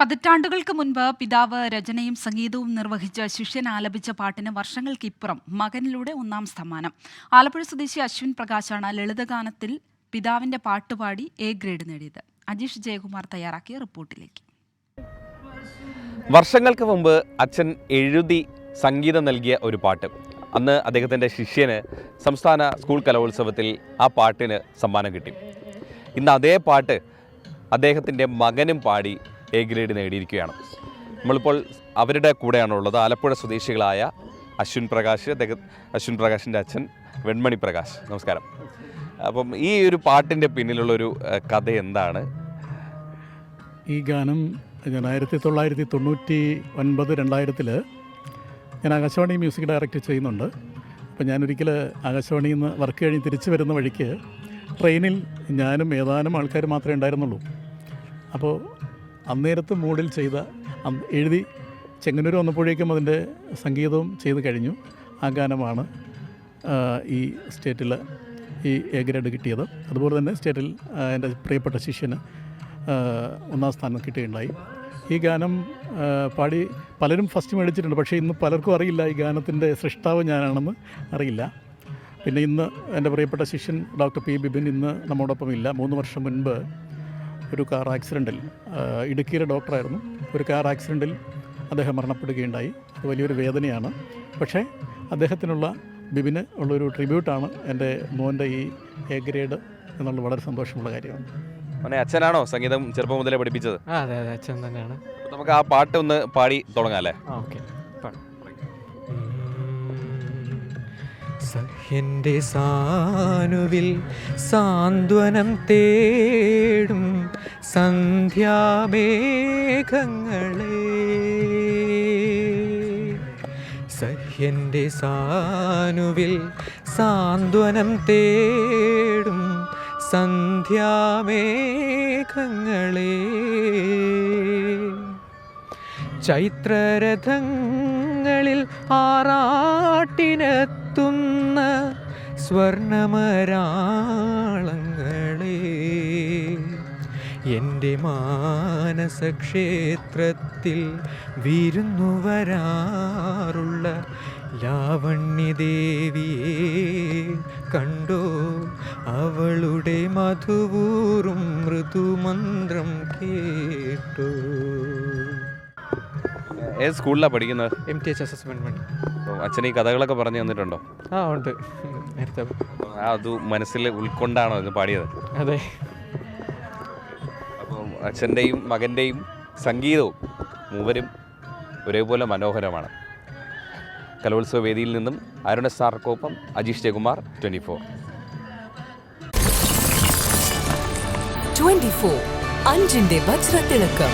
പതിറ്റാണ്ടുകൾക്ക് മുൻപ് പിതാവ് രചനയും സംഗീതവും നിർവഹിച്ച് ശിഷ്യൻ ആലപിച്ച പാട്ടിന് വർഷങ്ങൾക്കിപ്പുറം മകനിലൂടെ ഒന്നാം സ്ഥാനം ആലപ്പുഴ സ്വദേശി അശ്വിൻ പ്രകാശാണ് ലളിതഗാനത്തിൽ പിതാവിന്റെ പാട്ടുപാടി എ ഗ്രേഡ് നേടിയത്. അജീഷ് ജയകുമാർ തയ്യാറാക്കിയ റിപ്പോർട്ടിലേക്ക്. വർഷങ്ങൾക്ക് മുമ്പ് അച്ഛൻ എഴുതി സംഗീതം നൽകിയ ഒരു പാട്ട്. അന്ന് അദ്ദേഹത്തിന്റെ ശിഷ്യന് സംസ്ഥാന സ്കൂൾ കലോത്സവത്തിൽ ആ പാട്ടിന് സമ്മാനം കിട്ടി. ഇന്ന് അതേ പാട്ട് അദ്ദേഹത്തിന്റെ മകനും പാടി എ ഗ്രേഡ് നേടിയിരിക്കുകയാണ്. നമ്മളിപ്പോൾ അവരുടെ കൂടെയാണുള്ളത്. ആലപ്പുഴ സ്വദേശികളായ അശ്വിൻ പ്രകാശ് അശ്വിൻ പ്രകാശിന്റെ അച്ഛൻ വെൺമണി പ്രകാശ്. നമസ്കാരം. അപ്പം ഈ ഒരു പാട്ടിന്റെ പിന്നിലുള്ളൊരു കഥ എന്താണ്? ഈ ഗാനം ഞാൻ ആയിരത്തി തൊള്ളായിരത്തി തൊണ്ണൂറ്റി ഒൻപത് രണ്ടായിരത്തിൽ ഞാൻ ആകാശവാണി മ്യൂസിക് ഡയറക്റ്റ് ചെയ്യുന്നുണ്ട്. അപ്പോൾ ഞാനൊരിക്കൽ ആകാശവാണിയിൽ നിന്ന് വർക്ക് കഴിഞ്ഞ് തിരിച്ചു വരുന്ന വഴിക്ക് ട്രെയിനിൽ ഞാനും ഏതാനും ആൾക്കാർ മാത്രമേ ഉണ്ടായിരുന്നുള്ളൂ. അപ്പോൾ അന്നേരത്ത് മൂഡിൽ ചെയ്ത എഴുതി ചെങ്ങന്നൂർ വന്നപ്പോഴേക്കും അതിന്റെ സംഗീതവും ചെയ്ത് കഴിഞ്ഞു. ആ ഗാനമാണ് ഈ സ്റ്റേറ്റിൽ ഈ എ ഗ്രേഡ് കിട്ടിയത്. അതുപോലെ തന്നെ സ്റ്റേറ്റിൽ എന്റെ പ്രിയപ്പെട്ട ശിഷ്യന് ഒന്നാം സ്ഥാനം കിട്ടുകയുണ്ടായി. ഈ ഗാനം പാടി പലരും ഫസ്റ്റ് മേടിച്ചിട്ടുണ്ട് പക്ഷേ ഇന്ന് പലർക്കും അറിയില്ല ഈ ഗാനത്തിന്റെ സൃഷ്ടാവ് ഞാനാണെന്ന് അറിയില്ല. പിന്നെ ഇന്ന് എന്റെ പ്രിയപ്പെട്ട ശിഷ്യൻ ഡോക്ടർ പി ബിബിൻ ഇന്ന് നമ്മോടൊപ്പം ഇല്ല. മൂന്ന് വർഷം മുൻപ് ഒരു കാർ ആക്സിഡന്റിൽ ഇടുക്കിയിലെ ഡോക്ടറായിരുന്നു. ഒരു കാർ ആക്സിഡന്റിൽ അദ്ദേഹം മരണപ്പെടുകയുണ്ടായി. അത് വലിയൊരു വേദനയാണ്. പക്ഷേ അദ്ദേഹത്തിനുള്ള ബിബിന് ഉള്ളൊരു ട്രിബ്യൂട്ടാണ് എന്റെ മോന്റെ ഈ എ ഗ്രേഡ് എന്നുള്ളത് വളരെ സന്തോഷമുള്ള കാര്യമാണ്. മോനെ അച്ഛനാണോ സംഗീതം ചെറുപ്പം മുതലേ പഠിപ്പിച്ചത്? അതെ അതെ അച്ഛൻ തന്നെയാണ്. നമുക്ക് ആ പാട്ട് ഒന്ന് പാടി തുടങ്ങാം അല്ലേ? ഓക്കെ. സഹ്യന്റെ സാനുവിൽ സാന്ത്വനം തേടും. സന്ധ്യാമേഘങ്ങളെ സഹ്യന്റെ സാനുവിൽ സാന്ത്വനം തേടും സന്ധ്യാമേഘങ്ങളെ. ചൈത്രരഥങ്ങളിൽ ആറാട്ടിനെത്തുന്ന സ്വർണമരാളങ്ങളെ എന്റെ മാനസക്ഷേത്രത്തിൽ വിരുന്നു വരാറുള്ള ലാവണ്യദേവിയെ കണ്ടോ. അവളുടെ മധുവൂറും മൃദുമന്ത്രം കേട്ടു. ഏത് സ്കൂളിലാണ് പഠിക്കുന്നത്? എം ടി എച്ച് അസസ്മെന്റ് മണി. അച്ഛൻ ഈ കഥകളൊക്കെ പറഞ്ഞു തന്നിട്ടുണ്ടോ? ആ ഉണ്ട്. നേരത്തെ അത് മനസ്സിൽ ഉൾക്കൊണ്ടാണോ ഇത് പാടിയത്? അതെ. അച്ഛന്റെയും മകന്റെയും സംഗീതവും മൂവരും ഒരേപോലെ മനോഹരമാണ്. കലോത്സവ വേദിയിൽ നിന്നും Aruna സാർക്കൊപ്പം Ajeesh Jayakumar twenty four. Twenty four അഞ്ചിന്റെ വജ്രത്തിളക്കം.